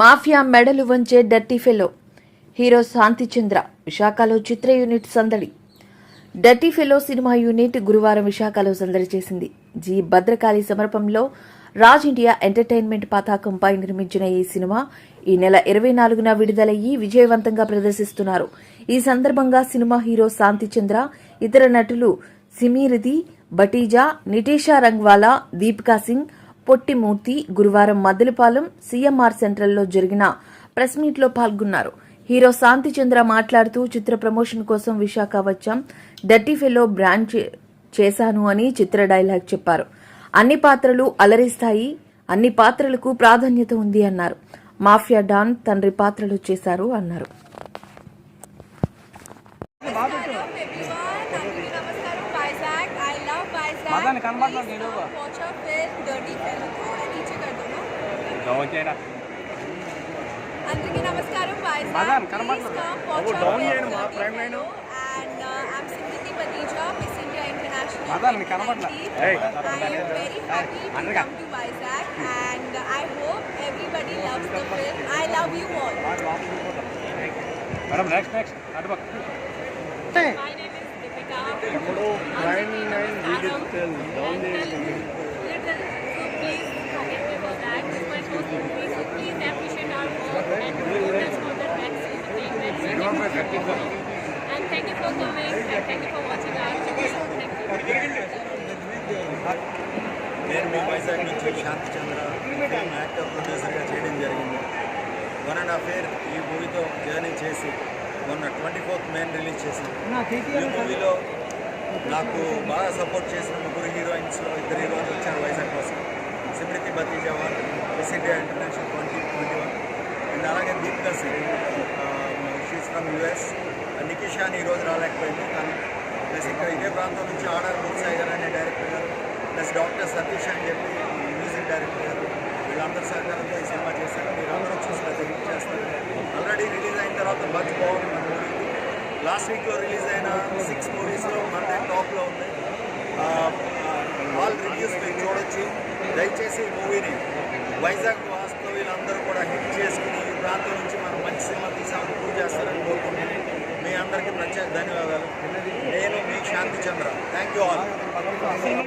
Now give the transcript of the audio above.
Mafia మెడలు వంచే dirty fellow hero శాంతిచంద్ర విశాఖలో చిత్ర యూనిట్ సందడి. డర్టీ ఫెలో సినిమా యూనిట్ గురువారం విశాఖలో సందడి చేసింది. జి. భద్రకాళి సమర్పంలో రాజ్ ఇండియా ఎంటర్టైన్మెంట్ పతాకంపై నిర్మించిన ఈ సినిమా ఈ నెల ఇరవై నాలుగున విడుదలయ్యి విజయవంతంగా ప్రదర్శిస్తున్నారు. ఈ సందర్భంగా సినిమా హీరో శాంతిచంద్ర ఇతర నటులు సిమీరిది బటీజా నిటేషా రంగ్వాలా దీపికా సింగ్ పొట్టిమూర్తి గురువారం మద్దెలపాలెం సీఎంఆర్ సెంట్రల్లో జరిగిన ప్రెస్ మీట్లో పాల్గొన్నారు. హీరో శాంతిచంద్ర మాట్లాడుతూ చిత్ర ప్రమోషన్ కోసం విశాఖ వచ్చాం డర్టీ ఫెలో బ్రాండ్ చే- చేశాను అని చిత్ర డైలాగ్ చెప్పారు. అన్ని పాత్రలు అలరిస్తాయి అన్ని పాత్రలకు ప్రాధాన్యత ఉంది అన్నారు. మాఫియా డాన్ తండ్రి పాత్రలు చేశారు అన్నారు Namaskaram everyone. అందరికీ నమస్కారం వైజాగ్ ఐ లవ్ వైజాగ్ మదన్ కనబడలేదు నీ logo. Watch of film dirty film थोड़ा नीचे कर दो ना దోచేరా అందరికీ నమస్కారం వైజాగ్ మదన్ ప్లీజ్ కనబడలేదు. Come watch Babu, of down film చేయండి మా dirty prime line. And I am Singithi Bathija Miss India International Madan, నీకు కనబడలా? ఏయ్, I am very happy to అందరికా. come to Vizag and I hope everybody loves the film. I love you all. Madam next next అటు పక్క My name is Deepika. ఇప్పుడు nine nine digital down చేయండి Little, so please forgive me for that. This is my first movie, so please appreciate our work and let's go the next entertainment. So thank you for coming. And thank you for coming and thank you for watching our video. Thank you. నేను మీ వైజాగ్ నుంచి శాంతి చంద్ర film actor ప్రొడ్యూసర్గా చేయడం జరిగింది one and half year ఈ మూవీతో journey చేసి మొన్న twenty fourth మేన్ release చేసింది. ఈ మూవీలో నాకు బాగా సపోర్ట్ చేసిన ముగ్గురు హీరోయిన్స్లో ఇద్దరు హీరోయిన్లు వచ్చారు వైజాగ్ కోసం. Simrithi Bathija one miss India international twenty twenty one. And అలాగే Deepika Singh she's from US Nikisha అని ఈరోజు రాలేకపోయింది కానీ ప్లస్ ఇక్కడ ఇదే ప్రాంతం నుంచి ఆర్డర్ ముత్సాయి గారు అనే డైరెక్టర్ గారు ప్లస్ డాక్టర్ సతీష్ అని చెప్పి మ్యూజిక్ డైరెక్టర్ గారు వీళ్ళందరి సహకారంతో ఈ సినిమా చేశారు. మీరు అందరూ చూసి చేస్తారు. ఆల్రెడీ రిలీజ్ అయిన తర్వాత మంచి బాగుంది. లాస్ట్ వీక్లో రిలీజ్ అయిన సిక్స్ మూవీస్లో మండే టాప్లో ఉంది. ఆల్ రివ్యూస్ మీరు చూడొచ్చు. దయచేసి ఈ మూవీని వైజాగ్ వాస్తవ్యులందరూ కూడా హిట్ చేసుకుని ఈ ప్రాంతం నుంచి మనం మంచి సినిమా తీసామని ప్రూవ్ చేస్తారని కోరుకుంటున్నాను. మీ అందరికీ ప్రత్యేక ధన్యవాదాలు. నేను మీ Shanti Chandra. Thank you all